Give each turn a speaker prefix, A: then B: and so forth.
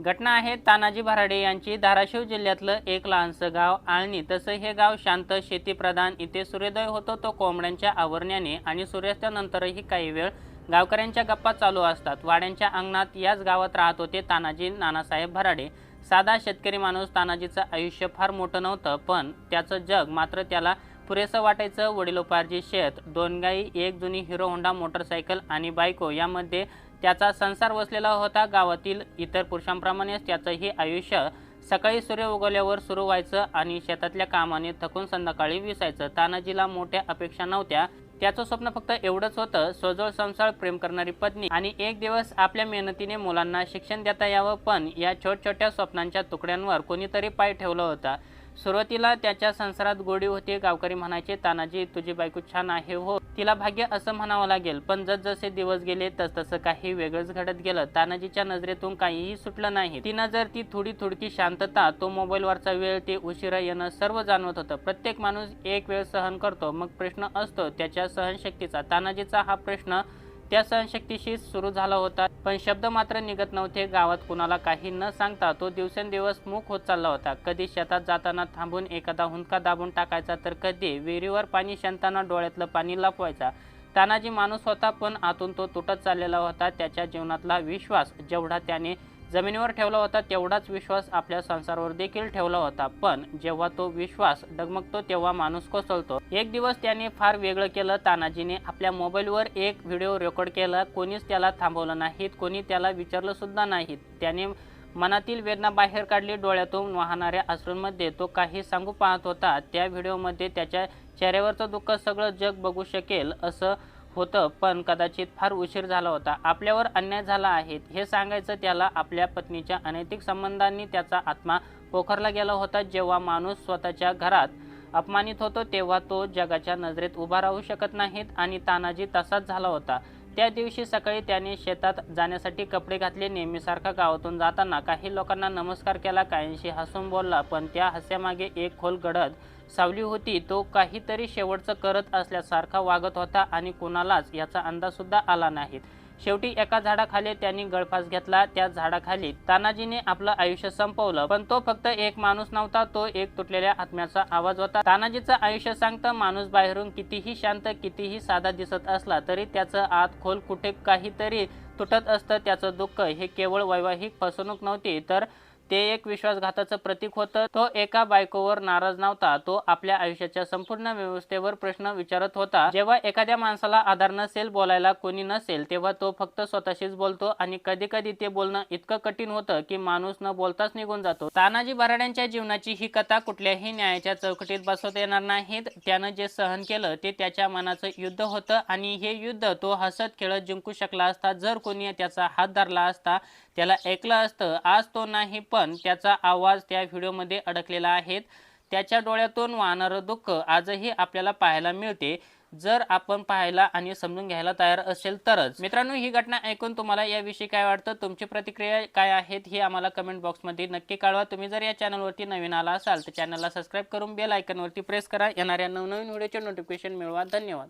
A: घटना आहे तानाजी भराडे यांची. धाराशिव जिल्ह्यातलं एक लहानसं गाव आळणी. तसं हे गाव शांत शेतीप्रधान इथे सूर्योदय होतो तो कोंबड्यांच्या आवरण्याने आणि सूर्यास्तानंतरही काही वेळ गावकऱ्यांच्या गप्पा चालू असतात. वाड्यांच्या अंगणात याच गावात राहत होते तानाजी नानासाहेब भराडे. साधा शेतकरी माणूस तानाजीचं आयुष्य फार मोठं नव्हतं पण त्याचं जग मात्र त्याला पुरेसं वाटायचं. वडिलोपार्जित शेत दोन गाई एक जुनी हिरो होंडा मोटरसायकल आणि बायको यामध्ये त्याचा संसार वसलेला होता गावातील इतर पुरुषांप्रमाणेच. त्याचंही आयुष्य सकाळी सूर्य उगवल्यावर सुरू व्हायचं आणि शेतातल्या कामाने थकून संध्याकाळी विसायचं. तानाजीला मोठ्या अपेक्षा नव्हत्या. त्याचं स्वप्न फक्त एवढंच होतं सोजवळ संसार प्रेम करणारी पत्नी. आणि एक दिवस आपल्या मेहनतीने मुलांना शिक्षण देता यावं पण या छोट छोट्या स्वप्नांच्या तुकड्यांवर कोणीतरी पाय ठेवला होता. सुरुवातीला त्याच्या संसारात गोडी होती गावकरी म्हणायचे तानाजी तुझी बायको छान आहे हो. तिला भाग्य असं म्हणावं लागेल पण जसजसे दिवस गेले तस तसं काही वेगळंच घडत गेलं. तानाजीच्या नजरेतून काहीही सुटलं नाही. ती नजर ती थोडी थोडकी शांतता तो मोबाईलवरचा वेळ ते उशिरा येणं सर्व जाणवत होतं. प्रत्येक माणूस एक वेळ सहन करतो मग प्रश्न असतो त्याच्या सहनशक्तीचा. तानाजीचा हा प्रश्न त्या सहनशक्तीशी सुरू झाला होता. पण शब्द मात्र निघत नव्हते. गावात कुणाला काही न सांगता तो दिवसेंदिवस मूक होत चालला होता. कधी शेतात जाताना थांबून एखादा हुंदका दाबून टाकायचा तर कधी विहिरीवर पाणी शेणताना डोळ्यातलं पाणी लपवायचा. तानाजी माणूस होता पण आतून तो तुटत चाललेला होता. त्याच्या जीवनातला विश्वास जेवढा त्याने जमिनीवर ठेवला होता तेवढाच विश्वास आपल्या संसारवर देखील ठेवला होता. पण जेव्हा तो विश्वास डगमगतो तेव्हा माणूस कोसळतो. एक दिवस त्याने फार वेगळं केलं. तानाजीने आपल्या मोबाईलवर एक व्हिडिओ रेकॉर्ड केला. कोणीच त्याला थांबवलं नाहीत. कोणी त्याला विचारलं सुद्धा नाहीत. त्याने मनातील वेदना बाहेर काढली. डोळ्यातून वाहणाऱ्या अश्रूंमध्ये तो काही सांगू पाहत होता. त्या व्हिडिओमध्ये त्याच्या चेहऱ्यावरचं दुःख सगळं जग बघू शकेल असं होतं पण कदाचित फार उशीर झाला होता. आपल्यावर अन्याय झाला आहे हे सांगायचं त्याला आपल्या पत्नीच्या अनैतिक संबंधांनी त्याचा आत्मा पोखरला गेला होता. जेव्हा माणूस स्वतःच्या घरात अपमानित होतो तेव्हा तो जगाच्या नजरेत उभा राहू शकत नाहीत आणि तानाजी तसाच झाला होता. त्या दिवशी सकाळी त्याने शेतात जाण्यासाठी कपडे घातले. नेहमीसारखा गावातून जाताना काही लोकांना नमस्कार केला. काहींशी हसून बोलला पण त्या हस्यामागे एक खोल गडद सावली होती. तो काहीतरी शेवटचं करत असल्यासारखा वागत होता आणि कुणालाच याचा अंदाजसुद्धा आला नाही. शेवटी एका झाडाखाली त्यांनी गळफास घेतला. त्या झाडाखाली तानाजीने आपलं आयुष्य संपवलं. पण तो फक्त एक माणूस नव्हता तो एक तुटलेल्या आत्म्याचा आवाज होता. तानाजीचं आयुष्य सांगतं माणूस बाहेरून कितीही शांत कितीही साधा दिसत असला तरी त्याचं आत खोल कुठे काहीतरी तुटत असतं त्याचं दुःख. हे केवळ वैवाहिक फसवणूक नव्हती तर ते एक विश्वासघाताचं प्रतीक होतं. तो एका बायकोवर नाराज नव्हता. तो आपल्या आयुष्याच्या संपूर्ण व्यवस्थेवर प्रश्न विचारत होता. जेव्हा एखाद्या माणसाला आधार नसेल बोलायला कोणी नसेल तेव्हा तो फक्त स्वतःशीच बोलतो आणि कधी कधी ते बोलणं इतकं कठीण होतं की माणूस न बोलताच निघून जातो. तानाजी भराड्यांच्या जीवनाची ही कथा कुठल्याही न्यायाच्या चौकटीत बसवता येणार नाहीत. त्यानं जे सहन केलं ते त्याच्या मनाचं युद्ध होतं आणि हे युद्ध तो हसत खेळत जिंकू शकला असता जर कोणी त्याचा हात धरला असता त्याला ऐकलं असतं. आज तो नाही पण त्याचा आवाज त्या व्हिडिओमध्ये अडकलेला आहे. त्याच्या डोळ्यातून वाहणारं दुःख आजही आपल्याला पाहायला मिळते. जर आपण पाहायला आणि समजून घ्यायला तयार असेल तरच. मित्रांनो ही घटना ऐकून तुम्हाला याविषयी काय वाटतं? तुमची प्रतिक्रिया काय आहेत? हे आम्हाला कमेंट बॉक्समध्ये नक्की कळवा. तुम्ही जर या चॅनलवरती नवीन आला असाल तर चॅनलला सबस्क्राईब करून बेल आयकनवरती प्रेस करा. येणाऱ्या नवनवीन व्हिडिओचे नोटिफिकेशन मिळवा. धन्यवाद.